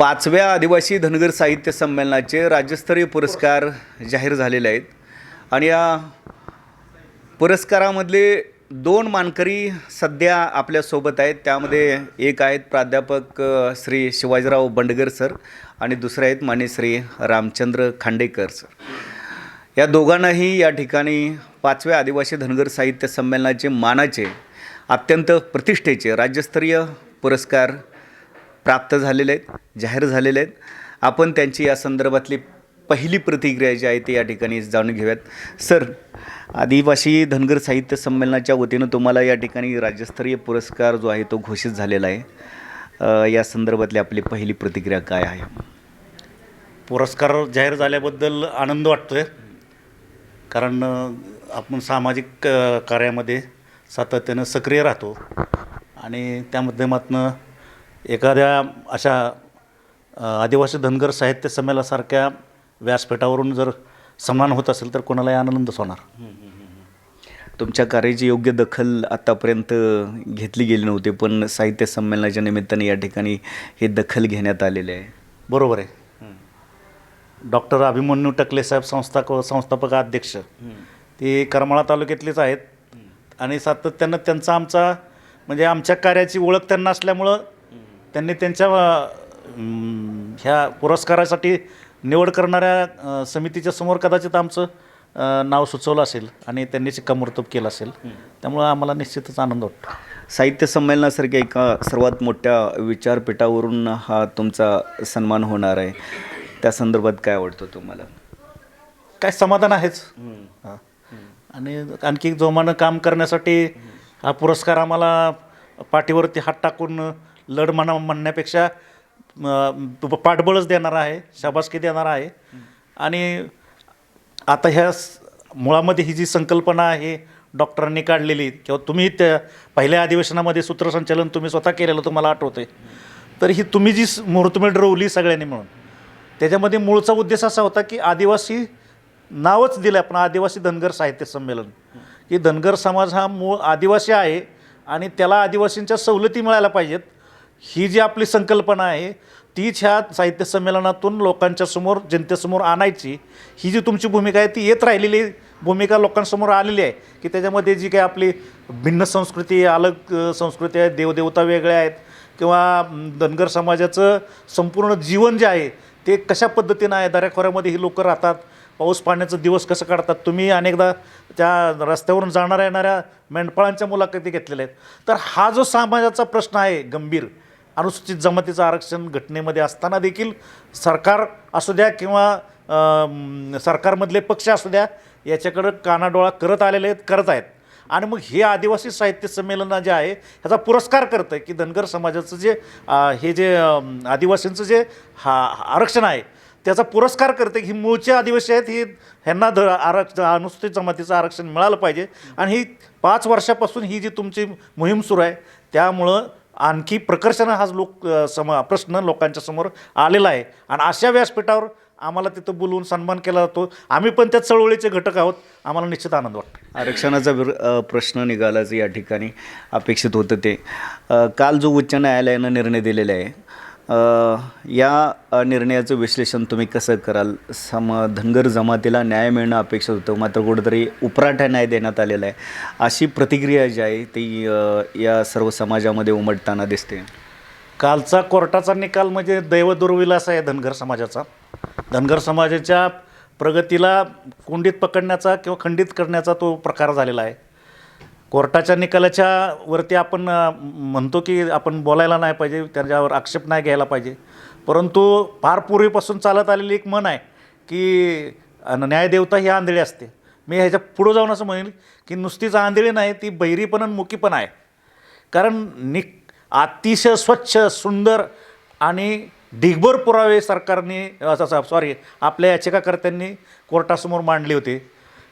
पाचव्या आदिवासी धनगर साहित्य संमेलनाचे राज्यस्तरीय पुरस्कार जाहीर झालेले आहेत. आणि या पुरस्कारामधले दोन मानकरी सध्या आपल्यासोबत आहेत. त्यामध्ये एक आहेत प्राध्यापक श्री शिवाजीराव बंडगर सर आणि दुसरे आहेत मान्य श्री रामचंद्र खांडेकर सर. या दोघांनाही या ठिकाणी पाचव्या आदिवासी धनगर साहित्य संमेलनाचे मानाचे अत्यंत प्रतिष्ठेचे राज्यस्तरीय पुरस्कार प्राप्त झालेले आहेत जाहीर झालेले आहेत. आपण त्यांची या संदर्भातली पहिली प्रतिक्रिया जी आहे ती या ठिकाणी जाणून घेऊयात. सर आदिवासी धनगर साहित्य संमेलनाच्या वतीनं तुम्हाला या ठिकाणी राज्यस्तरीय पुरस्कार जो आहे तो घोषित झालेला आहे. या संदर्भातली आपली पहिली प्रतिक्रिया काय आहे? पुरस्कार जाहीर झाल्याबद्दल आनंद वाटतो आहे कारण आपण सामाजिक कार्यामध्ये सातत्यानं सक्रिय राहतो. आणि त्या माध्यमातून एखाद्या अशा आदिवासी धनगर साहित्य संमेलनासारख्या व्यासपीठावरून जर सन्मान होत असेल तर कोणालाही आनंदच होणार. तुमच्या कार्याची योग्य दखल आतापर्यंत घेतली गेली नव्हती पण साहित्य संमेलनाच्या निमित्ताने या ठिकाणी हे दखल घेण्यात आलेले आहे. बरोबर आहे. डॉक्टर अभिमन्यू टकले साहेब संस्थाक संस्थापक अध्यक्ष ते करमाळा तालुक्यातलेच आहेत. आणि सातत्यानं त्यांचा आमचा म्हणजे आमच्या कार्याची ओळख त्यांना असल्यामुळं त्यांनी त्यांच्या ह्या पुरस्कारासाठी निवड करणाऱ्या समितीच्या समोर कदाचित आमचं नाव सुचवलं असेल आणि त्यांनी शिक्कामोर्तब केलं असेल. त्यामुळं आम्हाला निश्चितच आनंद वाटतो. साहित्य संमेलनासारख्या एका सर्वात मोठ्या विचारपीठावरून हा तुमचा सन्मान होणार आहे. त्या संदर्भात काय आवडतं तुम्हाला? काय समाधान आहेच. आणि आणखी जोमानं काम करण्यासाठी हा पुरस्कार आम्हाला पाठीवरती हात टाकून लढ म्हणा म्हणण्यापेक्षा पाठबळच देणार आहे शाबासकी देणार आहे. आणि आता ह्या स- मुळामध्ये ही जी संकल्पना आहे डॉक्टरांनी काढलेली किंवा तुम्ही त्या पहिल्या अधिवेशनामध्ये सूत्रसंचालन तुम्ही स्वतः केलेलं तुम्हाला आठवतंय. तर ही तुम्ही जी स- मुहूर्तमेढ रोवली सगळ्यांनी मिळून त्याच्यामध्ये मूळचा उद्देश असा होता की आदिवासी नावच दिलं आपण आदिवासी धनगर साहित्य संमेलन. की धनगर समाज हा मूळ आदिवासी आहे आणि त्याला आदिवासींच्या सवलती मिळायला पाहिजेत. ही जी आपली संकल्पना आहे तीच ह्या साहित्य संमेलनातून लोकांच्या समोर जनतेसमोर आणायची. ही जी तुमची भूमिका आहे ती येत राहिलेली भूमिका लोकांसमोर आलेली आहे की त्याच्यामध्ये जी काही आपली भिन्न संस्कृती अलग संस्कृती आहे देवदेवता वेगळ्या आहेत किंवा धनगर समाजाचं संपूर्ण जीवन जे आहे ते कशा पद्धतीनं आहे दऱ्याखोऱ्यामध्ये ही लोकं राहतात पाऊस पाण्याचं दिवस कसं काढतात तुम्ही अनेकदा त्या रस्त्यावरून जाणाऱ्या येणाऱ्या मेंढपाळांच्या मुलाखती घेतलेल्या आहेत. तर हा जो समाजाचा प्रश्न आहे गंभीर अनुसूचित जमातीचं आरक्षण घटनेमध्ये असताना देखील सरकार असू द्या किंवा सरकारमधले पक्ष असू द्या याच्याकडं कानाडोळा करत आलेले आहेत करत आहेत. आणि मग हे आदिवासी साहित्य संमेलन जे आहे ह्याचा पुरस्कार करतं आहे की धनगर समाजाचं जे हे जे आदिवासींचं जे हा आरक्षण आहे त्याचा पुरस्कार करते की मूळचे आदिवासी आहेत ही ह्यांना ध आरक्षण अनुसूचित जमातीचं आरक्षण मिळालं पाहिजे. आणि ही पाच वर्षापासून ही जी तुमची मोहीम सुरू आहे त्यामुळं आणखी प्रकर्षानं हा लोक सम प्रश्न लोकांच्या समोर आलेला आहे. आणि अशा व्यासपीठावर आम्हाला तिथं बोलवून सन्मान केला जातो. आम्ही पण त्या चळवळीचे घटक आहोत. आम्हाला निश्चित आनंद वाटतो. आरक्षणाचा विर प्रश्न निघालाच या ठिकाणी. अपेक्षित होतं ते. काल जो उच्च न्यायालयानं निर्णय दिलेला आहे या निर्णयाचं विश्लेषण तुम्ही कसं कराल? सम धनगर जमातीला न्याय मिळणं अपेक्षित होतं मात्र कुठंतरी उपराठा न्याय देण्यात आलेला आहे. अशी प्रतिक्रिया जी आहे ती या सर्व समाजामध्ये उमटताना दिसते. कालचा कोर्टाचा निकाल म्हणजे दैवदुर्विलास आहे धनगर समाजाचा. धनगर समाजाच्या प्रगतीला कोंडीत पकडण्याचा किंवा खंडित करण्याचा तो प्रकार झालेला आहे. कोर्टाच्या निकालाच्या वरती आपण म्हणतो की आपण बोलायला नाही पाहिजे त्याच्यावर आक्षेप नाही घ्यायला पाहिजे. परंतु फार पूर्वीपासून चालत आलेली एक मन आहे की न्यायदेवता ही आंधळी असते. मी ह्याच्या पुढं जाऊन असं म्हणेन की नुसतीच आंधळी नाही ती बहिरी पण आणि मुकी पण आहे. कारण नि अतिशय स्वच्छ सुंदर आणि ढिगभर पुरावे सरकारने सॉरी आपल्या याचिकाकर्त्यांनी कोर्टासमोर मांडली होती.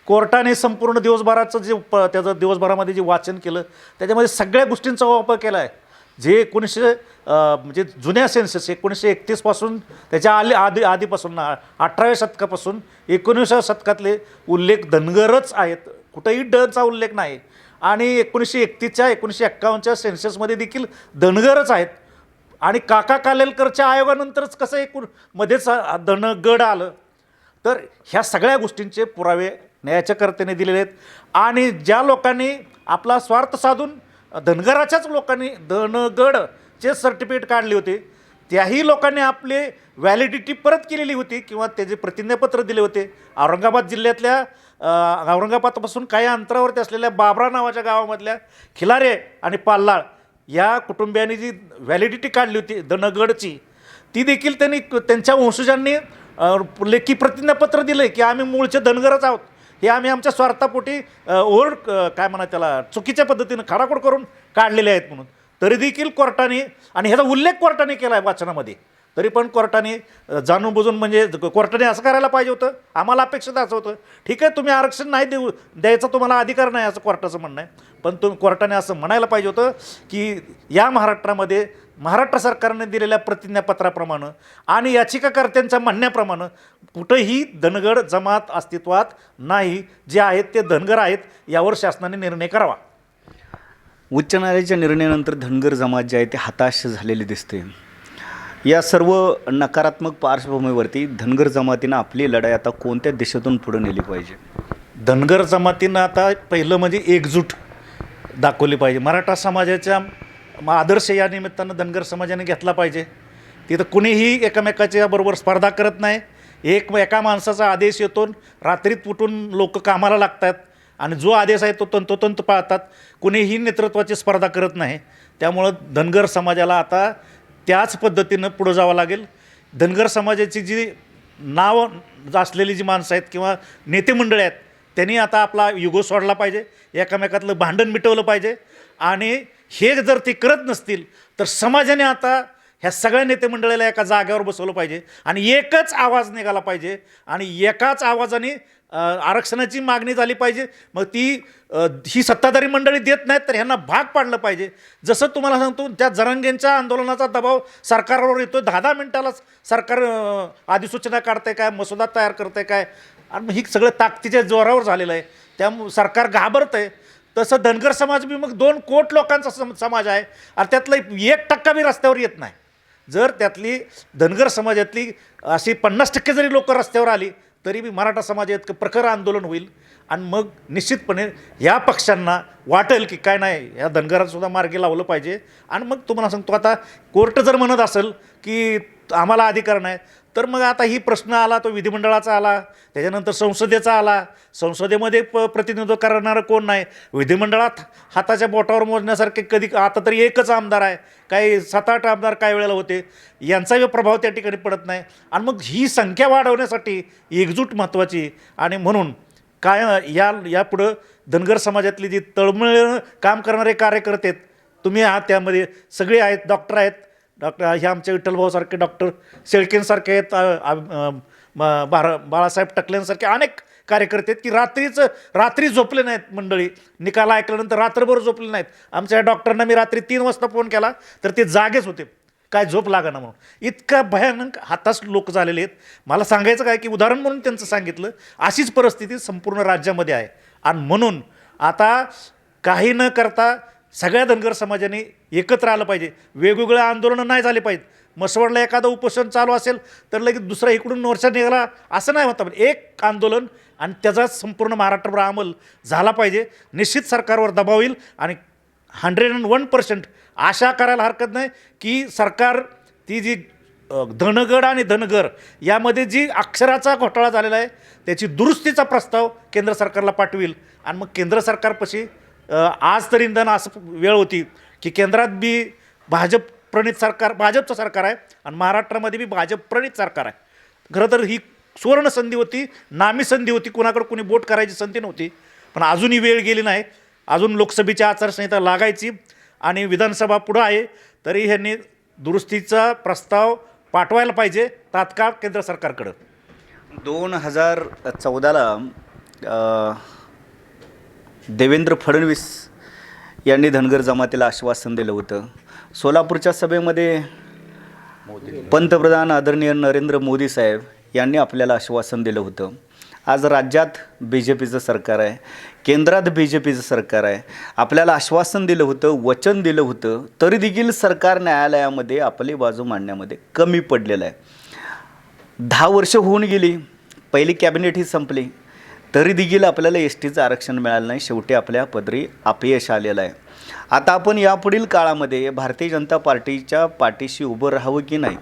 कोर्टाने संपूर्ण दिवसभराचं जे प त्याचं दिवसभरामध्ये जे वाचन केलं त्याच्यामध्ये सगळ्या गोष्टींचा वापर केला आहे. जे एकोणीसशे म्हणजे जुन्या सेन्सेस एकोणीसशे एकतीसपासून त्याच्या आली आधी आधीपासून अठराव्या शतकापासून एकोणीसाव्या शतकातले उल्लेख धनगरच आहेत. कुठंही डचा उल्लेख नाही. आणि एकोणीसशे एकतीसच्या एकोणीसशे एक्कावन्नच्या सेन्सेसमध्ये देखील धनगरच आहेत. आणि काका कालेलकरच्या आयोगानंतरच कसं एकूण मध्येच धनगड आलं. तर ह्या सगळ्या गोष्टींचे पुरावे न्यायाच्याकर्त्याने दिलेले आहेत. आणि ज्या लोकांनी आपला स्वार्थ साधून धनगराच्याच लोकांनी धनगडचे सर्टिफिकेट काढले होते त्याही लोकांनी आपले व्हॅलिडिटी परत केलेली होती किंवा त्याचे प्रतिज्ञापत्र दिले होते. औरंगाबाद जिल्ह्यातल्या औरंगाबादपासून काही अंतरावरती असलेल्या बाबरा नावाच्या गावामधल्या खिलारे आणि पाल्लाळ या कुटुंबियांनी जी व्हॅलिडिटी काढली होती धनगडची ती देखील त्यांनी त्यांच्या वंशजांनी लेखी प्रतिज्ञापत्र दिलं की आम्ही मूळचे धनगरच आहोत. हे आम्ही आमच्या स्वार्थापोटी ओर ओव्हर काय म्हणा त्याला चुकीच्या पद्धतीनं खाडाखोड करून काढलेले आहेत म्हणून. तरी देखील कोर्टाने आणि ह्याचा उल्लेख कोर्टाने केला आहे वाचनामध्ये. तरी पण कोर्टाने जाणून बुजून म्हणजे कोर्टाने असं करायला पाहिजे होतं. आम्हाला अपेक्षित असं होतं. ठीक आहे तुम्ही आरक्षण नाही देऊ द्यायचा तुम्हाला अधिकार नाही असं कोर्टाचं म्हणणं आहे. पण तुम्ही कोर्टाने असं म्हणायला पाहिजे होतं की या महाराष्ट्रामध्ये महाराष्ट्र सरकारने दिलेल्या प्रतिज्ञापत्राप्रमाणे आणि याचिकाकर्त्यांच्या म्हणण्याप्रमाणे कुठंही धनगड जमात अस्तित्वात नाही. जे आहेत ते धनगर आहेत यावर शासनाने निर्णय करावा. उच्च न्यायालयाच्या निर्णयानंतर धनगर जमात जे आहे ते हताश झालेली दिसते. या सर्व नकारात्मक पार्श्वभूमीवरती धनगर जमातीनं आपली लढाई आता कोणत्या दिशेतून पुढे नेली पाहिजे? धनगर जमातीनं आता पहिलं म्हणजे एकजूट दाखवली पाहिजे. मराठा समाजाच्या मग आदर्श या निमित्तानं धनगर समाजाने घेतला पाहिजे. तिथं कुणीही एकमेकाच्या बरोबर स्पर्धा करत नाही. एक एका माणसाचा आदेश येतो रात्रीत उठून लोक कामाला लागतात आणि जो आदेश आहे तो तंतोतंत पाळतात. कुणीही नेतृत्वाची स्पर्धा करत नाही. त्यामुळं धनगर समाजाला आता त्याच पद्धतीनं पुढं जावं लागेल. धनगर समाजाची जी नाव असलेली जी माणसं आहेत किंवा नेतेमंडळी आहेत त्यांनी आता आपला युगो सोडला पाहिजे. एकामेकातलं भांडण मिटवलं पाहिजे. आणि हे जर ते करत नसतील तर समाजाने आता ह्या सगळ्या नेते मंडळाला एका जागेवर बसवलं पाहिजे आणि एकच आवाज निघाला पाहिजे आणि एकाच आवाजाने आरक्षणाची मागणी झाली पाहिजे. मग ती ही सत्ताधारी मंडळी देत नाहीत तर ह्यांना भाग पाडलं पाहिजे. जसं तुम्हाला सांगतो त्या जरांगेंच्या आंदोलनाचा दबाव सरकारवर येतो दहा दहा मिनटाला सरकार अधिसूचना काढतंय काय मसुदा तयार करतंय काय? आणि मग ही सगळं ताकदीच्या जोरावर झालेलं आहे. त्यामुळे सरकार घाबरतं आहे तसं धनगर समाज बी मग दोन कोट लोकांचा सम समाज आहे. आणि त्यातलं एक टक्का बी रस्त्यावर येत नाही. जर त्यातली धनगर समाजातली अशी पन्नास टक्के जरी लोक रस्त्यावर आली तरी बी मराठा समाज इतकं प्रखर आंदोलन होईल. आणि मग निश्चितपणे या पक्षांना वाटेल की काय नाही या धनगरांसुद्धा मार्गी लावलं पाहिजे. आणि मग तुम्हाला सांगतो आता कोर्ट जर म्हणत असेल की आम्हाला अधिकार नाही तर मग आता ही प्रश्न आला तो विधिमंडळाचा आला त्याच्यानंतर संसदेचा आला. संसदेमध्ये प प्रतिनिधित्व करणारं कोण नाही? विधिमंडळात हाताच्या बोटावर मोजण्यासारखे कधी आता तरी एकच आमदार आहे. काही सात आठ आमदार काही वेळेला होते. यांचाही प्रभाव त्या ठिकाणी पडत नाही. आणि मग ही संख्या वाढवण्यासाठी एकजूट महत्त्वाची आणि म्हणून काय या यापुढं धनगर समाजातली जी तळमळ काम करणारे कार्यकर्ते आहेत तुम्ही आहात त्यामध्ये सगळे आहेत डॉक्टर आहेत. डॉक्टर हे आमचे विठ्ठलभाऊसारखे डॉक्टर शेळकेंसारखे आहेत अ, बारा बाळासाहेब टकलेंसारखे अनेक कार्यकर्ते आहेत की रात्रीचं रात्री झोपले नाहीत मंडळी. निकाल ऐकल्यानंतर रात्रभर झोपले नाहीत. आमच्या डॉक्टरना मी रात्री तीन वाजता फोन केला तर ते जागेच होते. काय झोप ना म्हणून. इतका भयानक हातास लोक झालेले आहेत. मला सांगायचं काय की उदाहरण म्हणून त्यांचं सांगितलं अशीच परिस्थिती संपूर्ण राज्यामध्ये आहे. आणि म्हणून आता काही न करता सगळ्या धनगर समाजाने एकत्र आलं पाहिजे. वेगवेगळे आंदोलनं नाही झाले पाहिजेत. मसवडला एखादं उपोषण चालू असेल तर लगेच दुसरा इकडून मोर्चा निघाला असं नाही होता पण एक आंदोलन आणि त्याचा संपूर्ण महाराष्ट्रभर अंमल झाला पाहिजे. निश्चित सरकारवर दबाव येईल आणि हंड्रेड अँड वन पर्सेंट आशा करायला हरकत नाही की सरकार ती जी धनगड आणि धनगर यामध्ये जी अक्षराचा घोटाळा झालेला आहे त्याची दुरुस्तीचा प्रस्ताव केंद्र सरकारला पाठवेल. आणि मग केंद्र सरकारपाशी आज तरी इंधन असं वेळ होती. की केंद्रात बी भाजप प्रणित सरकार भाजपचं सरकार आहे आणि महाराष्ट्रामध्ये बी भाजप प्रणित सरकार आहे. खरं तर ही सुवर्ण संधी होती नामी संधी होती कुणाकडे कुणी बोट करायची संधी नव्हती. पण अजूनही वेळ गेली नाही अजून लोकसभेची आचारसंहिता लागायची आणि विधानसभा पुढं आहे तरी ह्यांनी दुरुस्तीचा प्रस्ताव पाठवायला पाहिजे तात्काळ केंद्र सरकारकडं. दोन हजार चौदाला देवेंद्र फडणवीस यांनी धनगर जमातीला आश्वासन दिलं होतं. सोलापूरच्या सभेमध्ये पंतप्रधान आदरणीय नरेंद्र मोदी साहेब यांनी आपल्याला आश्वासन दिलं होतं. आज राज्यात बी जे पीचं सरकार आहे केंद्रात बी जे पीचं सरकार आहे. आपल्याला आश्वासन दिलं होतं वचन दिलं होतं तरी देखील सरकार न्यायालयामध्ये आपली बाजू मांडण्यामध्ये कमी पडलेलं आहे. दहा वर्ष होऊन गेली पहिली कॅबिनेट ही संपली. तरी देखील आपल्याला एस टीचं आरक्षण मिळालं नाही. शेवटी आपल्या पदरी अपयश आलेलं आहे. आता आपण यापुढील काळामध्ये भारतीय जनता पार्टीच्या पाठीशी उभं राहावं की नाही?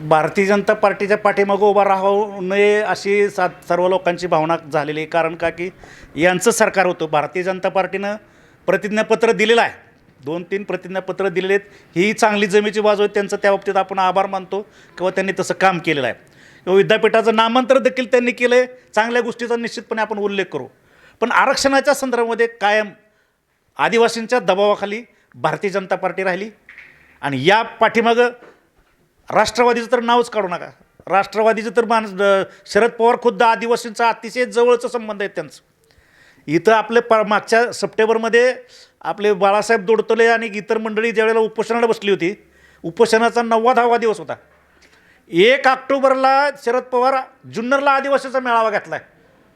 भारतीय जनता पार्टीच्या पाठीमागं उभा राहू नये अशी सा सर्व लोकांची भावना झालेली आहे. कारण का की यांचं सरकार होतं. भारतीय जनता पार्टीनं प्रतिज्ञापत्र दिलेलं आहे. दोन तीन प्रतिज्ञापत्र दिलेले आहेत. ही चांगली जमेची बाजू आहे. त्यांचं त्या बाबतीत आपण आभार मानतो किंवा त्यांनी तसं काम केलेलं आहे. किंवा विद्यापीठाचं नामांतर देखील त्यांनी केलं आहे चांगल्या गोष्टीचा निश्चितपणे आपण उल्लेख करू. पण आरक्षणाच्या संदर्भामध्ये कायम आदिवासींच्या दबावाखाली भारतीय जनता पार्टी राहिली. आणि या पाठीमागं राष्ट्रवादीचं तर नावच काढू नका. राष्ट्रवादीचं तर माणूस शरद पवार खुद्द आदिवासींचा अतिशय जवळचं संबंध आहे त्यांचं. इथं आपले प मागच्या सप्टेंबरमध्ये आपले बाळासाहेब दोडतले आणि इतर मंडळी ज्यावेळेला उपोषणाला बसली होती उपोषणाचा नववा दहावा दिवस होता. एक ऑक्टोबरला शरद पवार जुन्नरला आदिवासीचा मेळावा घातला आहे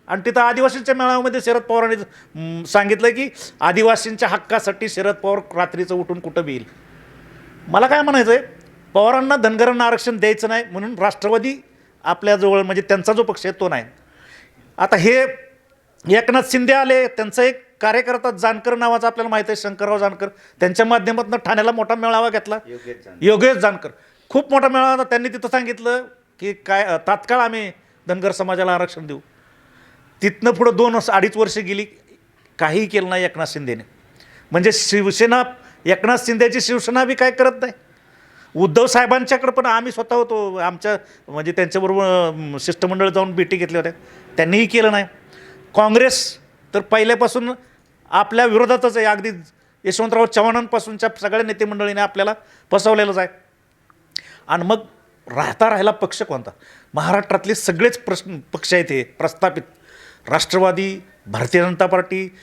आणि तिथं आदिवासींच्या मेळाव्यामध्ये शरद पवारांनी सांगितलं की आदिवासींच्या हक्कासाठी शरद पवार रात्रीचं उठून कुठं बी येईल. मला काय म्हणायचं आहे पवारांना धनगरांना आरक्षण द्यायचं नाही म्हणून राष्ट्रवादी आपल्याजवळ म्हणजे त्यांचा जो पक्ष आहे तो नाही. आता हे एकनाथ शिंदे आले त्यांचा एक कार्यकर्ता जानकर नावाचा आपल्याला माहीत आहे शंकरराव जानकर. त्यांच्या माध्यमातून ठाण्याला मोठा मेळावा घेतला. योगेश जानकर. खूप मोठा मेळावा होता. त्यांनी तिथं सांगितलं की काय तात्काळ आम्ही धनगर समाजाला आरक्षण देऊ. तिथनं पुढं दोन वर्ष अडीच वर्ष गेली काहीही केलं नाही एकनाथ शिंदेने. म्हणजे शिवसेना एकनाथ शिंदेची शिवसेना बी काय करत नाही. उद्धव साहेबांच्याकडे पण आम्ही स्वतः होतो. आमच्या म्हणजे त्यांच्याबरोबर शिष्टमंडळ जाऊन भेटी घेतल्या होत्या. त्यांनीही केलं नाही. काँग्रेस तर पहिल्यापासून आपल्या विरोधातच आहे. अगदी यशवंतराव चव्हाणांपासूनच्या सगळ्या नेतेमंडळीने आपल्याला फसवलेलंच आहे. आणि मग राहता राहिला पक्ष कोणता? महाराष्ट्रातले सगळेच प्रश्न पक्ष आहेत हे प्रस्थापित. राष्ट्रवादी भारतीय जनता पार्टी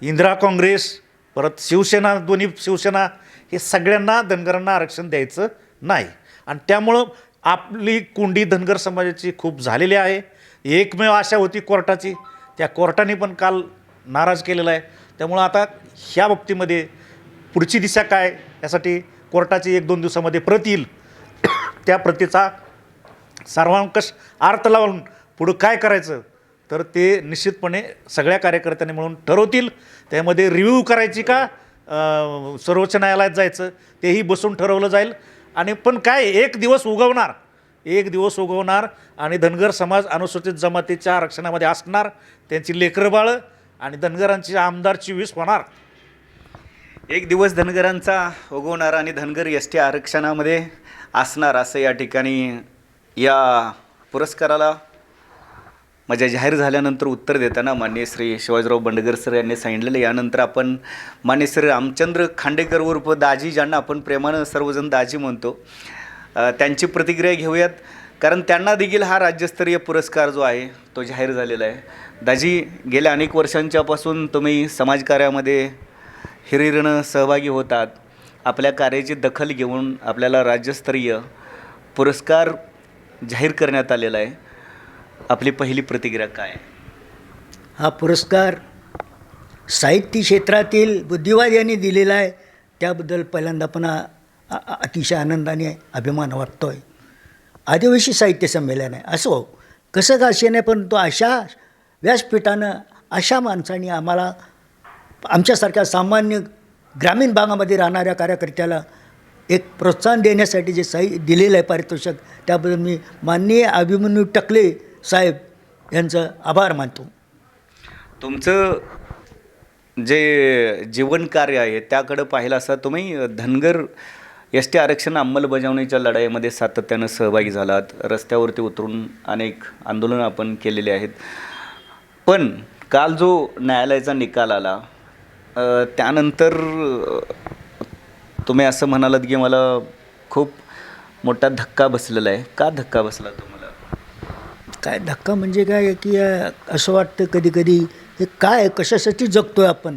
इंदिरा काँग्रेस परत शिवसेना दोन्ही शिवसेना हे सगळ्यांना धनगरांना आरक्षण द्यायचं नाही. आणि त्यामुळं आपली कुंडी धनगर समाजाची खूप झालेली आहे. एकमेव आशा होती कोर्टाची. त्या कोर्टाने पण काल नाराज केलेला आहे. त्यामुळं आता ह्या बाबतीमध्ये पुढची दिशा काय? यासाठी कोर्टाची एक दोन दिवसामध्ये प्रत येईल. त्या प्रतीचा सर्वांकष अर्थ लावून पुढं काय करायचं? तर ते निश्चितपणे सगळ्या कार्यकर्त्यांनी मिळून ठरवतील. त्यामध्ये रिव्ह्यू करायची का? सर्वोच्च न्यायालयात जायचं. तेही बसून ठरवलं जाईल. आणि पण काय एक दिवस उगवणार. एक दिवस उगवणार आणि धनगर समाज अनुसूचित जमातीच्या आरक्षणामध्ये असणार. त्यांची लेकरं बाळं आणि धनगरांची आमदारची वीस होणार. एक दिवस धनगरांचा उगवणार आणि धनगर एस टी आरक्षणामध्ये असणार असं या ठिकाणी या पुरस्काराला माझ्या जाहीर झाल्यानंतर उत्तर देताना मान्य श्री शिवाजीराव बंडगर सर यांनी सांगितलेलं यानंतर आपण मान्य श्री रामचंद्र खांडेकर उर्फ दाजी ज्यांना आपण प्रेमानं सर्वजण दाजी म्हणतो त्यांची प्रतिक्रिया घेऊयात. कारण त्यांना देखील हा राज्यस्तरीय पुरस्कार जो आहे तो जाहीर झालेला आहे. दाजी गेल्या अनेक वर्षांच्यापासून तुम्ही समाजकार्यामध्ये हिरिरीनं सहभागी होतात. आपल्या कार्याची दखल घेऊन आपल्याला राज्यस्तरीय पुरस्कार जाहीर करण्यात आलेला आहे. आपली पहिली प्रतिक्रिया काय? हा पुरस्कार साहित्य क्षेत्रातील बुद्धिवाद यांनी दिलेला आहे. त्याबद्दल पहिल्यांदा पण अतिशय आनंदाने अभिमान वाटतो आहे आदिवासी साहित्य संमेलन आहे. असो हो. कसं का असे नाही परंतु अशा व्यासपीठानं अशा माणसांनी आम्हाला आमच्यासारख्या सामान्य ग्रामीण भागामध्ये राहणाऱ्या कार्यकर्त्याला एक प्रोत्साहन देण्यासाठी जे साई दिलेलं आहे पारितोषिक त्याबद्दल मी माननीय अभिमन्यू टकले साहेब यांचं आभार मानतो. तुमचं जे जीवनकार्य आहे त्याकडं पाहिलं असता तुम्ही धनगर एस टी आरक्षण अंमलबजावणीच्या लढाईमध्ये सातत्यानं सहभागी झालात. रस्त्यावरती उतरून अनेक आंदोलनं आपण केलेली आहेत. पण काल जो न्यायालयाचा निकाल आला त्यानंतर तुम्ही असं म्हणालात की मला खूप मोठा धक्का बसलेला आहे. का धक्का बसला तुम्हाला? काय धक्का म्हणजे काय की असं वाटतं कधी कधी हे काय कशासाठी जगतो आहे आपण?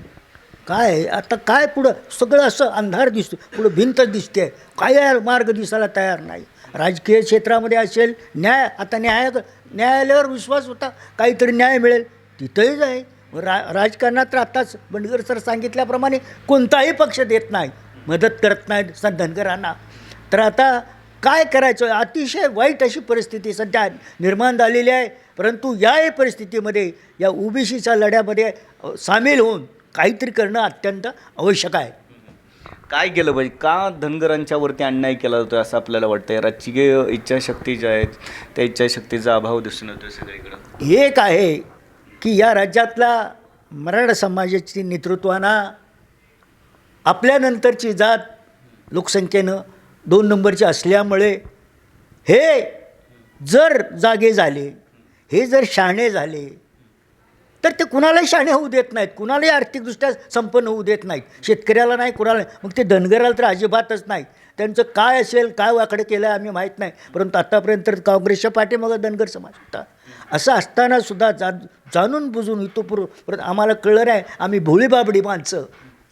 काय आहे? आता काय पुढं? सगळं असं अंधार दिसतो पुढं भिंत दिसते. काय यार मार्ग दिसायला तयार नाही. राजकीय क्षेत्रामध्ये असेल न्याय आता न्याय न्यायालयावर विश्वास होता काहीतरी न्याय मिळेल. तिथंही जाईल. रा राजकारणात तर आत्ताच बंडगर सर सांगितल्याप्रमाणे कोणताही पक्ष देत नाही. मदत करत नाहीत स धनगरांना. तर आता काय करायचं? अतिशय वाईट अशी परिस्थिती सध्या निर्माण झालेली आहे. परंतु याही परिस्थितीमध्ये या ओबीसीच्या लढ्यामध्ये सामील होऊन काहीतरी करणं अत्यंत आवश्यक आहे. काय केलं पाहिजे? का धनगरांच्या वरती अन्याय केला जातोय असं आपल्याला वाटतंय? राजकीय इच्छाशक्ती ज्या आहेत त्या इच्छाशक्तीचा अभाव दिसून येतोय सगळीकडं. एक आहे. की या राज्यातला मराठा समाजाची नेतृत्वानं आपल्यानंतरची जात लोकसंख्येनं दोन नंबरची असल्यामुळे हे जर जागे झाले हे जर शहाणे झाले तर ते कुणालाही शाणे होऊ देत नाहीत. कुणालाही आर्थिकदृष्ट्या संपन्न होऊ देत नाहीत. शेतकऱ्याला नाही कुणाला मग ते धनगराला तर अजिबातच नाही. त्यांचं काय असेल काय वाकडं केलं आम्ही माहीत नाही. परंतु आत्तापर्यंत तर काँग्रेसच्या पाठीमागं धनगर समाज होता. असं असताना सुद्धा जा जाणून बुजून इतोपूर्व परत आम्हाला कळलं नाही आम्ही भोळीबाबडी माणसं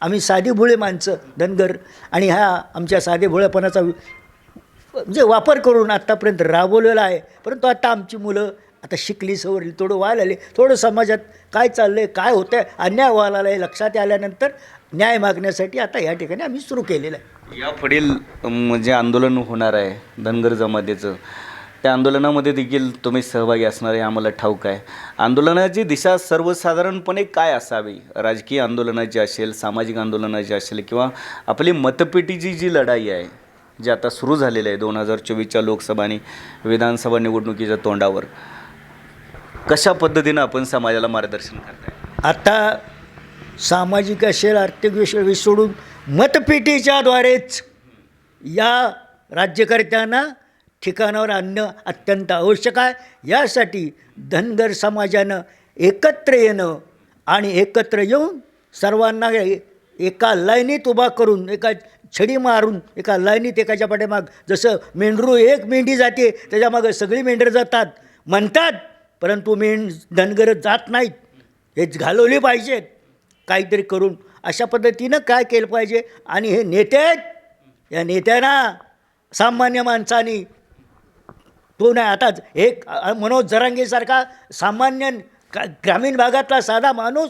आम्ही साधी भोळे माणसं धनगर. आणि ह्या आमच्या साधे भोळेपणाचा म्हणजे वापर करून आत्तापर्यंत राबवलेला आहे. परंतु आता आमची मुलं आता शिकली सवरली थोडं व्हायला आले थोडं समाजात काय चाललं आहे काय होतं आहे अन्याय व्हायला आहे लक्षात आल्यानंतर न्याय मागण्यासाठी आता या ठिकाणी आम्ही सुरू केलेलं आहे. या पुढील म्हणजे आंदोलन होणार आहे धनगर जमातीचं त्या आंदोलनामध्ये देखील तुम्ही सहभागी असणार आहे आम्हाला ठाऊक आहे. आंदोलनाची दिशा सर्वसाधारणपणे काय असावी? राजकीय आंदोलनाची असेल सामाजिक आंदोलनाची असेल किंवा आपली मतपेटीची जी लढाई आहे जी आता सुरू झालेली आहे दोन हजार चोवीसच्या लोकसभा आणि विधानसभा निवडणुकीच्या तोंडावर कशा पद्धतीनं आपण समाजाला मार्गदर्शन करताय? आता सामाजिक असेल आर्थिक विषय सोडून मतपेटीच्याद्वारेच या राज्यकर्त्यांना ठिकाणावर आणणं अत्यंत आवश्यक आहे. यासाठी धनगर समाजानं एकत्र येणं आणि एकत्र येऊन सर्वांना एका लाईनीत उभा करून एका छडी मारून एका लाईनीत एकाच्या पाठीमाग जसं मेंढरू एक मेंढी जाते त्याच्यामागं सगळी मेंढरं जातात. म्हणतात परंतु मेंढ धनगर जात नाहीत. हेच घालवली पाहिजेत. काहीतरी करून अशा पद्धतीनं काय केलं पाहिजे? आणि हे नेते आहेत. या नेत्यांना सामान्य माणसानी तो नाही आताच एक मनोज जरांगेसारखा सामान्य का ग्रामीण भागातला साधा माणूस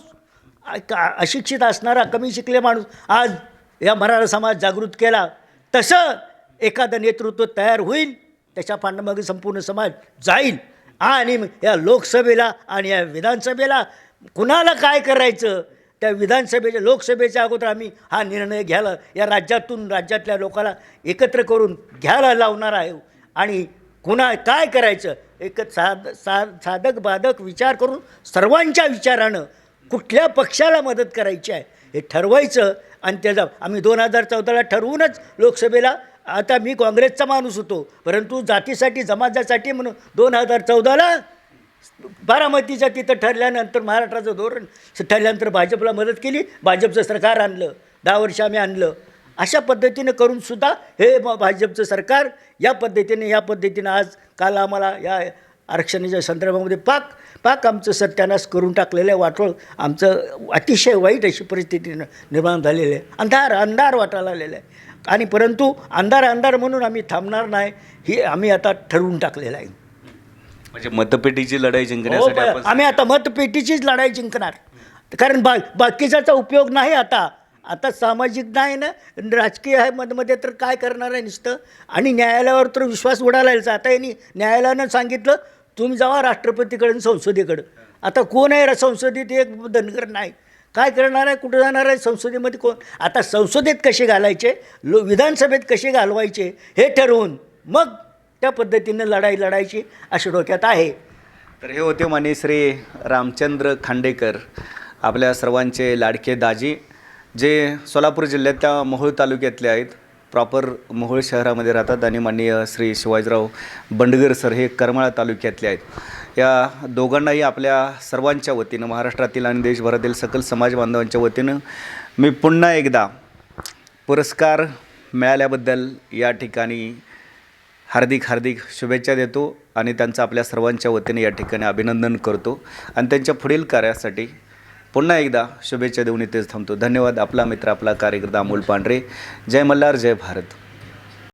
का- अशिक्षित असणारा कमी शिकले माणूस आज या मराठा समाज जागृत केला तसं एखादं नेतृत्व तयार होईल त्याच्या पाठीमागे संपूर्ण समाज जाईल. आणि या लोकसभेला आणि या विधानसभेला कुणाला काय करायचं? त्या विधानसभेच्या लोकसभेच्या अगोदर आम्ही हा निर्णय घ्यायला या राज्यातून राज्यातल्या लोकाला एकत्र करून घ्यायला लावणार आहे आणि कुणा काय करायचं? एक साध सा साधक बाधक विचार करून सर्वांच्या विचारानं कुठल्या पक्षाला मदत करायची आहे? हे ठरवायचं आणि त्याचा आम्ही दोन हजार चौदाला ठरवूनच लोकसभेला आता मी काँग्रेसचा माणूस होतो. परंतु जातीसाठी समाजासाठी म्हणून दोन हजार चौदाला बारामतीच्या तिथं ठरल्यानंतर महाराष्ट्राचं धोरण ठरल्यानंतर भाजपला मदत केली. भाजपचं सरकार आणलं. दहा वर्ष आम्ही आणलं. अशा पद्धतीनं करून सुद्धा हे भाजपचं सरकार या पद्धतीने या पद्धतीनं आज काल आम्हाला या आरक्षणाच्या संदर्भामध्ये पाक पाक आमचं सत्यानाश करून टाकलेलं आहे. वाटोळ आमचं अतिशय वाईट अशी परिस्थिती निर्माण झालेली आहे. अंधार अंधार वाटायला आलेलं आहे. आणि परंतु अंधार अंधार म्हणून आम्ही थांबणार नाही ही आम्ही आता ठरवून टाकलेलं आहे. म्हणजे मतपेटीची लढाई हो, जिंकण्यासाठी आपण आम्ही आता मतपेटीचीच लढाई जिंकणार. कारण बा बाकीच्याचा उपयोग नाही आता. आता सामाजिक नाही ना? राजकीय आहे मध्ये तर काय करणार आहे नुसतं? आणि न्यायालयावर तर विश्वास उडाला यायचा. आता यांनी न्यायालयानं सांगितलं तुम्ही जावा राष्ट्रपतीकडून संसदेकडं. आता कोण आहे संसदेत एक धनगर नाही. काय करणार आहे? कुठं जाणार आहे? संसदेमध्ये कोण? आता संसदेत कसे घालायचे? लो विधानसभेत कसे घालवायचे? हे ठरवून मग त्या पद्धतीनं लढाई लढायची अशा डोक्यात आहे. तर हे होते माने श्री रामचंद्र खांडेकर आपल्या सर्वांचे लाडके दाजी. जे सोलापूर जिल्ह्यातल्या मोहोळ तालुक्यातले आहेत प्रॉपर मोहोळ शहरामध्ये राहतात आणि माननीय श्री शिवाजीराव बंडगर सर हे करमाळा तालुक्यातले आहेत. या दोघांनाही आपल्या सर्वांच्या वतीनं महाराष्ट्रातील आणि देशभरातील सकल समाज बांधवांच्या वतीनं मी पुन्हा एकदा पुरस्कार मिळाल्याबद्दल या ठिकाणी हार्दिक हार्दिक शुभेच्छा देतो आणि त्यांचं आपल्या सर्वांच्या वतीने या ठिकाणी अभिनंदन करतो. आणि त्यांच्या पुढील कार्यासाठी पुन्हा एकदा शुभेच्छा देऊन इथेच थांबतो. धन्यवाद. आपला मित्र आपला कार्यकर्ता अमोल पांढरे. जय मल्हार जय भारत.